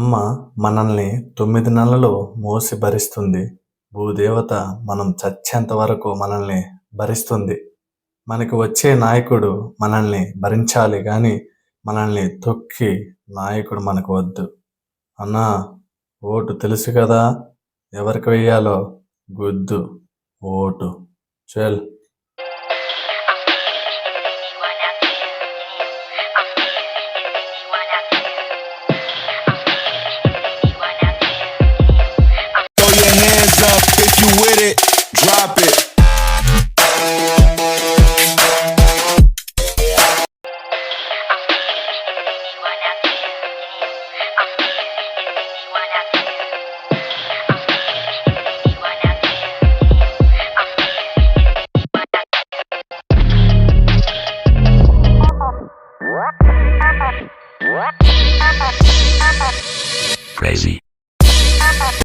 అమ్మ మనల్ని తొమ్మిది నెలలు మోసి భరిస్తుంది. భూదేవత మనం చచ్చేంత వరకు మనల్ని భరిస్తుంది. మనకి వచ్చే నాయకుడు మనల్ని భరించాలి కానీ మనల్ని తొక్కి నాయకుడు మనకు వద్దు. అన్నా ఓటు తెలుసు కదా? ఎవరికి వెయ్యాలో గుద్దు. ఓటు. చెల్. Drop it. Crazy.